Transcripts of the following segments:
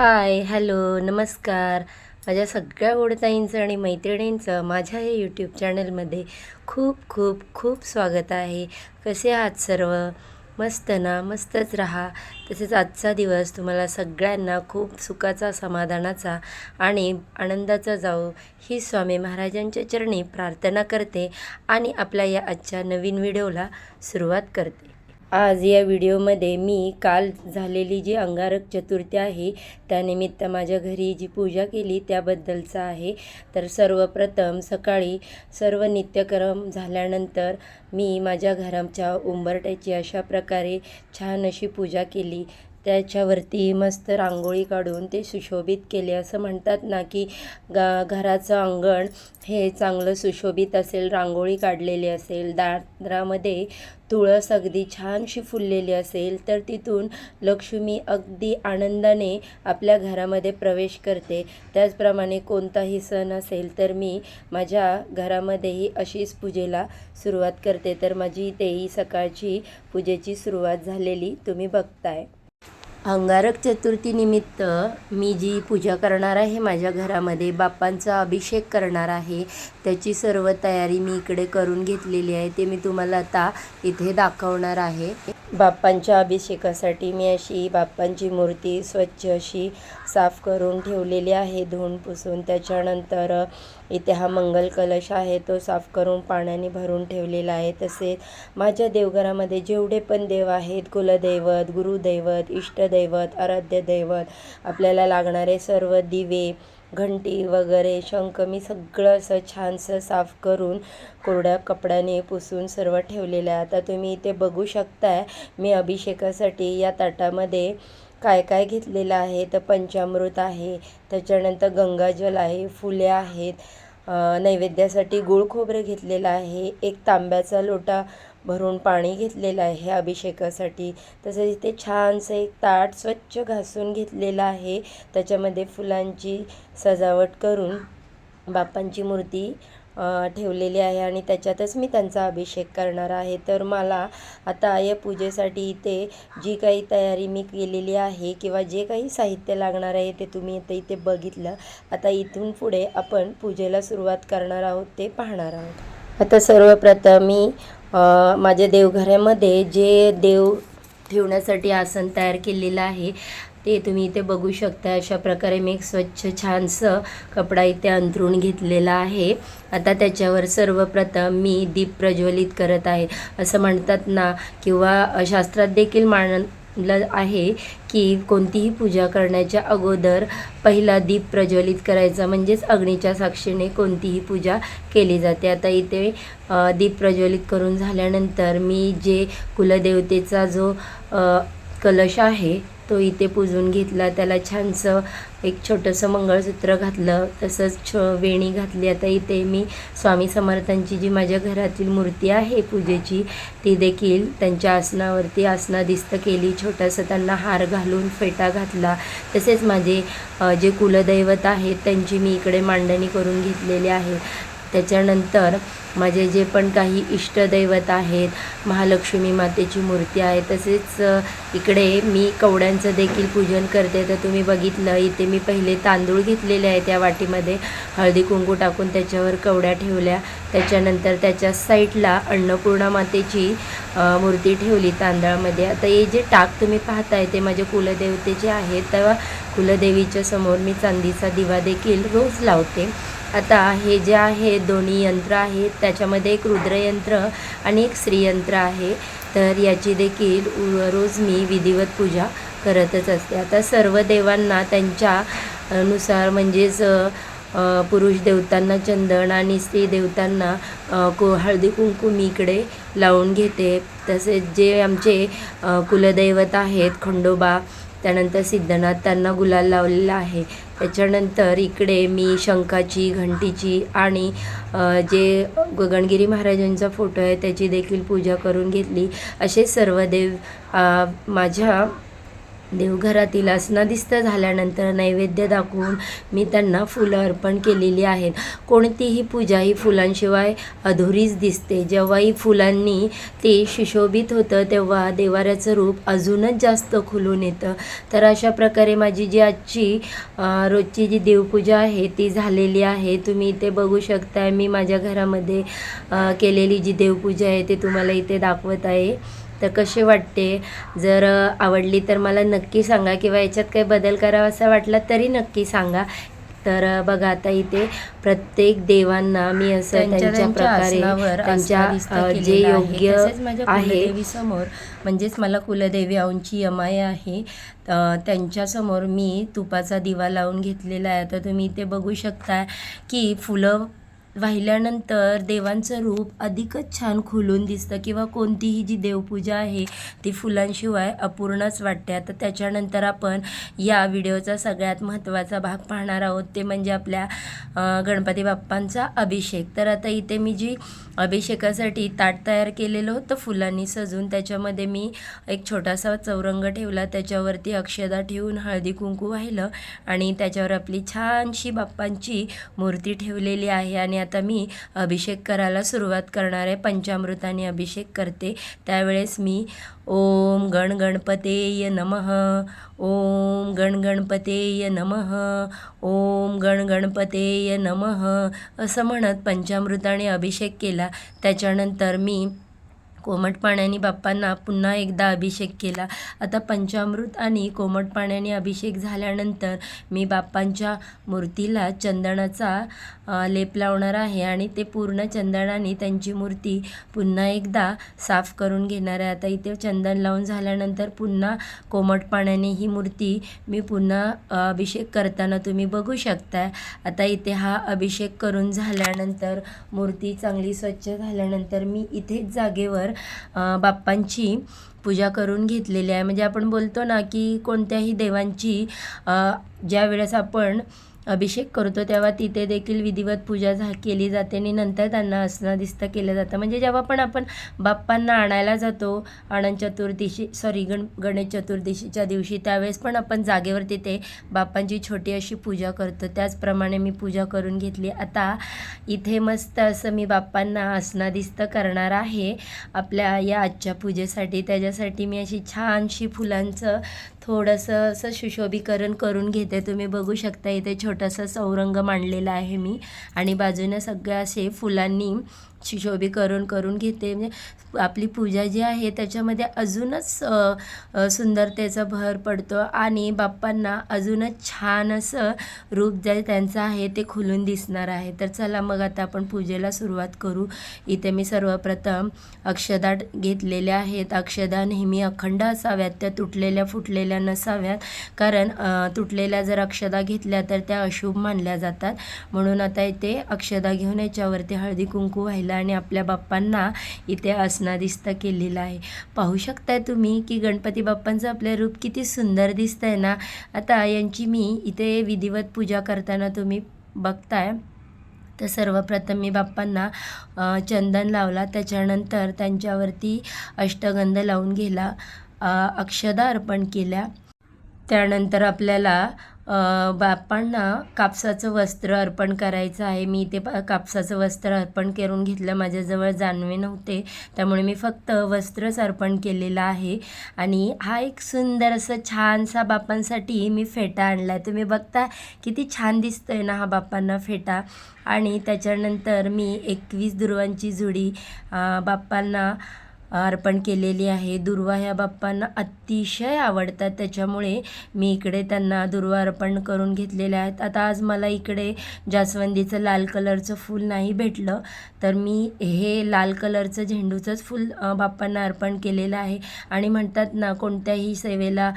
Hi hello नमस्कार. माझ्या सगळ्या ओढताईंचं आणि मैत्रिणींचं माझ्या या यूट्यूब चॅनलमध्ये खूप खूप खूप स्वागत आहे. कसे आहात सर्व? मस्त ना? मस्तच राहा. तसेच आजचा दिवस तुम्हाला सगळ्यांना खूप सुखाचा समाधानाचा आणि आनंदाचा जाऊ ही स्वामी महाराजांच्या चरणी प्रार्थना करते आणि आपल्या या आजच्या नवीन व्हिडिओला सुरुवात करते. आज या व्हिडिओमध्ये मी काल झालेली जी अंगारक चतुर्थी आहे त्यानिमित्त माझ्या घरी जी पूजा केली त्याबद्दलचा आहे. तर सर्वप्रथम सकाळी सर्व नित्यक्रम झाल्यानंतर मी माझ्या घराच्या उंबरट्याची अशा प्रकारे छान अशी पूजा केली. त्याच्यावरती मस्त रांगोळी काढून ते सुशोभित केले. असं म्हणतात ना की गा घराचं अंगण हे चांगलं सुशोभित असेल रांगोळी काढलेली असेल दारामध्ये तुळस अगदी छानशी फुललेली असेल तर तिथून लक्ष्मी अगदी आनंदाने आपल्या घरामध्ये प्रवेश करते. त्याचप्रमाणे कोणताही सण असेल तर मी माझ्या घरामध्येही अशीच पूजेला सुरुवात करते. तर माझी तेही सकाळची पूजेची सुरुवात झालेली. तुम्ही बघताय. अंगारक चतुर्थीनिमित्त मी जी पूजा करणार आहे माझ्या घरामध्ये बाप्पांचा अभिषेक करणार आहे त्याची सर्व तयारी मी इकडे करून घेतलेली आहे ते मी तुम्हाला आता इथे दाखवणार आहे. बाप्पांच्या अभिषेकासाठी मी अशी बाप्पांची मूर्ती स्वच्छ अशी साफ करून ठेवलेली आहे. धुवून पुसून त्याच्यानंतर इथे हा मंगल कलश आहे तो साफ करून पाण्याने भरून ठेवलेला आहे. तसेच माझ्या देवघरामध्ये जेवढे पण देव आहेत कुलदैवत गुरुदैवत इष्टदैवत आराध्य दैवत आपल्याला लागणारे सर्व दिवे घंटी वगैरे शंख मी सगळं असं छानसं साफ करून कोरड्या कपड्याने पुसून सर्व ठेवलेलं आहे. आता तुम्ही इथे बघू शकताय मी अभिषेकासाठी या ताटामध्ये काय काय घेतलेलं आहे. तर पंचामृत आहे त्याच्यानंतर गंगाजल आहे फुले आहेत नैवेद्यासाठी गुळ खोबरं घेतलेलं आहे एक तांब्याचा लोटा भरून पाणी घेतलेलं आहे अभिषेकासाठी. तसेच इथे छानसं एक ताट स्वच्छ घासून घेतलेलं आहे. त्याच्यामध्ये फुलांची सजावट करून बाप्पांची मूर्ती ठेवलेली आहे आणि त्याच्यातच मी त्यांचा अभिषेक करणार आहे. तर मला आता या पूजेसाठी इथे जी काही तयारी मी केलेली आहे किंवा जे काही साहित्य लागणार आहे ते तुम्ही इथे इथे बघितलं. आता इथून पुढे आपण पूजेला सुरुवात करणार आहोत ते पाहणार आहोत. आता सर्वप्रथम मी माझ्या देवघरामध्ये जे देव ठेवण्यासाठी आसन तयार केलेलं आहे ते तुम्ही इथे बघू शकता. अशा प्रकारे मी एक स्वच्छ छानसं कपडा इथे अंथरून घेतलेला आहे. आता त्याच्यावर सर्वप्रथम मी दीप प्रज्वलित करत आहे. असं म्हणतात ना किंवा शास्त्रात देखील मान मानलं आहे की कोणतीही पूजा करण्याच्या अगोदर पहिला दीप प्रज्वलित करायचा म्हणजेच अग्नीच्या साक्षीने कोणतीही पूजा केली जाते. आता इथे दीप प्रज्वलित करून झाल्यानंतर मी जे कुलदेवतेचा जो कलश आहे तो इथे पुजून घेतला. त्याला छानसं एक छोटंसं मंगळसूत्र घातलं. तसंच छ वेणी घातली. आता इथे मी स्वामी समर्थांची जी माझ्या घरातील मूर्ती आहे पूजेची ती देखील त्यांच्या आसनावरती आसनादिस्त केली. छोटंसं त्यांना हार घालून फेटा घातला. तसेच माझे जे कुलदैवत आहेत त्यांची मी इकडे मांडणी करून घेतलेली आहे. त्याच्यानंतर माझे जे पण काही इष्टदैवत आहेत महालक्ष्मी मातेची मूर्ती आहे तसेच इकडे मी कवड्यांचं देखील पूजन करते. तर तुम्ही बघितलं इथे मी पहिले तांदूळ घेतलेले आहे त्या वाटीमध्ये. हळदी कुंकू टाकून त्याच्यावर कवड्या ठेवल्या. त्याच्यानंतर त्याच्या साईडला अन्नपूर्णा मातेची मूर्ती ठेवली तांदळामध्ये. आता हे जे टाक तुम्ही पाहताय ते माझे कुलदेवतेचे आहेत. तेव्हा कुलदेवीच्या समोर मी चांदीचा दिवा देखील रोज लावते. आता हे जे आहे दोन्ही यंत्र आहेत त्याच्यामध्ये एक रुद्रयंत्र आणि एक स्त्रीयंत्र आहे. तर याची देखील रोज मी विधिवत पूजा करतच असते. आता सर्व देवांना त्यांच्या नुसार म्हणजेच पुरुष देवतांना चंदन आणि स्त्री देवतांना को हळदी कुंकू मी इकडे लावून घेते. तसेच जे आमचे कुलदैवत आहेत खंडोबा त्यानंतर सिद्धनाथ त्यांना गुलाल लावलेला आहे. त्याच्यानंतर इकडे मी शंखाची घंटीची आणि जे गगनगिरी महाराजांचा फोटो आहे त्याची देखील पूजा करून घेतली. असे सर्व देव माझ्या देवघरातील अस्नादिस्त झाल्यानंतर नैवेद्य दाखवून मी त्यांना फुलं अर्पण केलेली आहेत. कोणतीही पूजा ही फुलांशिवाय अधुरीच दिसते. जेव्हाही फुलांनी ते सुशोभित होतं तेव्हा देवाऱ्याचं रूप अजूनच जास्त खुलून येतं. तर अशा प्रकारे माझी जी आजची रोजची जी देवपूजा आहे ती झालेली आहे. तुम्ही इथे बघू शकताय मी माझ्या घरामध्ये केलेली जी देवपूजा आहे ते तुम्हाला इथे दाखवत आहे. तर कसे वाटते? जर आवडली तर मला नक्की सांगा किंवा याच्यात काही बदल करावा असा वाटला तरी नक्की सांगा. तर बघा आता इथे प्रत्येक देवांना मी असं त्यांच्या प्रकारे त्यांच्या जे. योग्य आहे. समोर म्हणजेच मला कुलदेवी आऊंची यमाई आहे. त्यांच्यासमोर मी तुपाचा दिवा लावून घेतलेला आहे. तर तुम्ही इथे बघू शकता की फुलं वाहिल्यानंतर देवांचं रूप अधिकच छान खुलून दिसतं. किंवा कोणतीही जी देवपूजा आहे ती फुलांशिवाय अपूर्णच वाटते. आता त्याच्यानंतर आपण या व्हिडिओचा सगळ्यात महत्त्वाचा भाग पाहणार आहोत. ते म्हणजे आपल्या गणपती बाप्पांचा अभिषेक. तर आता इथे मी जी अभिषेकासाठी ताट तयार केलेलं होतं फुलांनी सजून त्याच्यामध्ये मी एक छोटासा चौरंग ठेवला. त्याच्यावरती अक्षदा ठेवून हळदी कुंकू वाहिलं आणि त्याच्यावर आपली छानशी बाप्पांची मूर्ती ठेवलेली आहे. आणि आता मी अभिषेक करायला सुरुवात करणार आहे. पंचामृताने अभिषेक करते. त्यावेळेस मी ओम गण गणपतेय नमः. ओम गण गणपतेय नमः. ओम गण गणपतेय नमः. असं म्हणत पंचामृताने अभिषेक केला. त्याच्यानंतर मी कोमट पाण्याने बाप्पांना पुन्हा एकदा अभिषेक केला. आता पंचामृत आणि कोमट पाण्याने अभिषेक झाल्यानंतर मी बाप्पांच्या मूर्तीला चंदनाचा लेप लावणार आहे आणि ते पूर्ण चंदनाने त्यांची मूर्ती पुन्हा एकदा साफ करून घेणार आहे. आता इथे चंदन लावून झाल्यानंतर पुन्हा कोमट पाण्याने ही मूर्ती मी पुन्हा अभिषेक करताना तुम्ही बघू शकताय. आता इथे हा अभिषेक करून झाल्यानंतर मूर्ती चांगली स्वच्छ झाल्यानंतर मी इथेच जागेवर तर बाप्पांची पूजा करून घेतलेली आहे. म्हणजे आपण बोलतो ना की कोणत्याही देवांची ज्या वेळेस आपण अभिषेक करतो तेव्हा तिथे देखील विधिवत पूजा झा केली जाते आणि नंतर त्यांना असनादिस्त केलं जातं. म्हणजे जेव्हा पण आपण बाप्पांना आणायला जातो आनंद चतुर्दशी सॉरी गण गणेश चतुर्दशीच्या दिवशी त्यावेळेस पण आपण जागेवर तिथे बाप्पांची छोटी अशी पूजा करतो. त्याचप्रमाणे मी पूजा करून घेतली. आता इथे मस्त असं मी बाप्पांना आसनादिस्त करणार आहे. आपल्या या आजच्या पूजेसाठी. त्याच्यासाठी मी अशी छानशी फुलांचं थोडंसं असं सुशोभीकरण करून घेते. तुम्ही बघू शकता इथे छोटंसं चौरंग मांडलेला आहे मी. आणि बाजूनं सगळ्या असे फुलांनी सुशोभीकरण करून घेते. म्हणजे आपली पूजा जी आहे त्याच्यामध्ये अजूनच सुंदरतेचा भर पडतो आणि बाप्पांना अजूनच छान असं रूप जे त्यांचं आहे ते खुलून दिसणार आहे. तर चला मग आता आपण पूजेला सुरुवात करू. इथे मी सर्वप्रथम अक्षदा घेतलेल्या आहेत. अक्षदा नेहमी अखंड असाव्यात त्या तुटलेल्या फुटलेल्या नसाव्यात. कारण तुटलेल्या जर अक्षदा घेतल्या तर त्या अशुभ मानल्या जातात. म्हणून आता इथे अक्षदा घेऊन याच्यावरती हळदी कुंकू व्हायला आणि आपल्या बाप्पांना इथे असनादिस्त केलेलं आहे. पाहू शकताय तुम्ही की गणपती बाप्पांचं आपलं रूप किती सुंदर दिसतंय ना? आता यांची मी इथे विधिवत पूजा करताना तुम्ही बघताय. तर सर्वप्रथम मी बाप्पांना चंदन लावला. त्याच्यानंतर त्यांच्यावरती अष्टगंध लावून गेला अक्षदा अर्पण केल्या. त्यानंतर आपल्याला बापांना कापसाचं वस्त्र अर्पण करायचं आहे. मी ते कापसाचं वस्त्र अर्पण करून घेतलं. माझ्याजवळ जानवे नव्हते. त्यामुळे मी फक्त वस्त्रच अर्पण केलेलं आहे. आणि हा एक सुंदर असं छानसा बापांसाठी मी फेटा आणला आहे तुम्ही बघता किती छान दिसतोय ना हा बापांना फेटा. आणि त्याच्यानंतर मी एकवीस दुर्वांची जुडी बाप्पांना अर्पण केलेली आहे. दुर्वा ह्या बाप्पांना अतिशय आवडतात. त्याच्यामुळे मी इकडे त्यांना दुर्वा अर्पण करून घेतलेल्या आहेत. आता आज मला इकडे जास्वंदीचं लाल कलरचं फूल नाही भेटलं तर मी हे लाल कलरचं झेंडूचंच फूल बाप्पांना अर्पण केलेलं आहे. आणि म्हणतात ना कोणत्याही सेवेला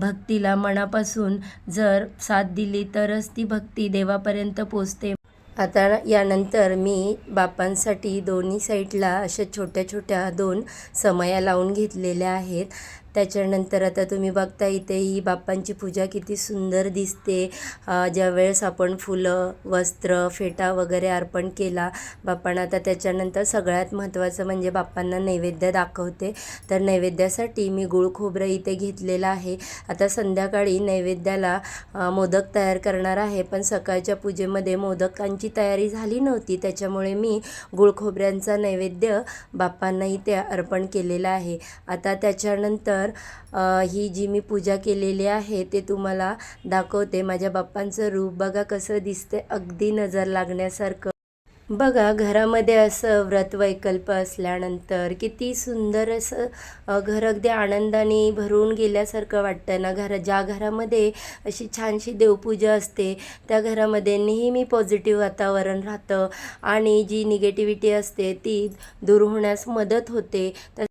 भक्तीला मनापासून जर साथ दिली तरच ती भक्ती देवापर्यंत पोचते. आता यानंतर मी बापांसाठी दोन्ही साईडला अशा छोट्या छोट्या दोन समया लावून घेतलेल्या आहेत. त्याच्यानंतर आता तुम्ही बघता इथे ही बाप्पांची पूजा किती सुंदर दिसते. ज्यावेळेस आपण फुलं वस्त्र फेटा वगैरे अर्पण केला बाप्पांना आता त्याच्यानंतर सगळ्यात महत्त्वाचं म्हणजे बाप्पांना नैवेद्य दाखवते. तर नैवेद्यासाठी मी गुळ खोबरं इथे घेतलेलं आहे. आता संध्याकाळी नैवेद्याला मोदक तयार करणार आहे पण सकाळच्या पूजेमध्ये मोदकांची तयारी झाली नव्हती. त्याच्यामुळे मी गुळखोबऱ्यांचा नैवेद्य बाप्पांना इथे अर्पण केलेला आहे. आता त्याच्यानंतर तर ही जी मी पूजा केलेली आहे ते तुम्हाला दाखवते. माझ्या बाप्पांचं रूप बघा कसं दिसते अगदी नजर लागण्यासारखं. बघा घरामध्ये असं व्रत वैकल्प असल्यानंतर किती सुंदर असं घर अगदी आनंदाने भरून गेल्यासारखं वाटतं ना घर ज्या घरामध्ये अशी छानशी देवपूजा असते त्या घरामध्ये नेहमी पॉझिटिव्ह वातावरण राहतं आणि जी निगेटिव्हिटी असते ती दूर होण्यास मदत होते. तर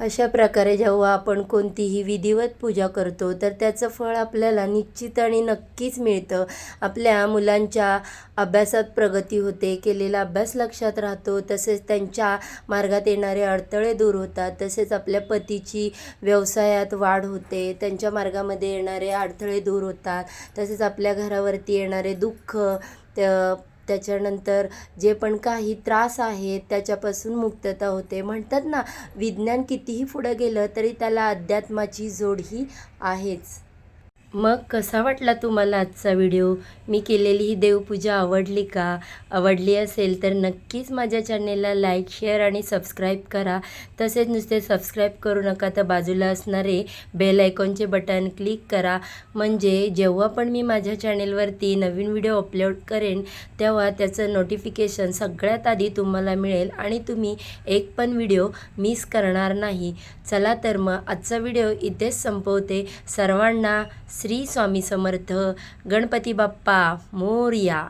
अशा प्रकारे जेव्हा आपण कोणतीही विधिवत पूजा करतो तर त्याचं फळ आपल्याला निश्चित आणि नक्कीच मिळतं. आपल्या मुलांच्या अभ्यासात प्रगती होते केलेला अभ्यास लक्षात राहतो तसेच त्यांच्या मार्गात येणारे अडथळे दूर होतात तसेच आपल्या पतीची व्यवसायात वाढ होते त्यांच्या मार्गामध्ये येणारे अडथळे दूर होतात तसेच आपल्या घरावरती येणारे दुःख त्या त्याच्यानंतर जे पण काही त्रास आहेत त्याच्यापासून मुक्तता होते. म्हणतात ना विज्ञान कितीही पुढं गेलं तरी त्याला अध्यात्माची जोड ही आहेच. मग कसा वाटला तुम्हाला आजचा व्हिडिओ? मी केलेली ही देवपूजा आवडली का? आवडली असेल तर नक्कीच माझ्या चॅनेलला लाईक शेअर आणि सबस्क्राईब करा. तसेच नुसते सबस्क्राईब करू नका तर बाजूला असणारे बेल आयकॉनचे बटन क्लिक करा. म्हणजे जेव्हा पण मी माझ्या चॅनेलवरती नवीन व्हिडिओ अपलोड करेन तेव्हा त्याचं नोटिफिकेशन सगळ्यात आधी तुम्हाला मिळेल आणि तुम्ही एक पण व्हिडिओ मिस करणार नाही. चला तर मग आजचा व्हिडिओ इथेच संपवते. सर्वांना श्री स्वामी समर्थ गणपती बाप्पा मोरया.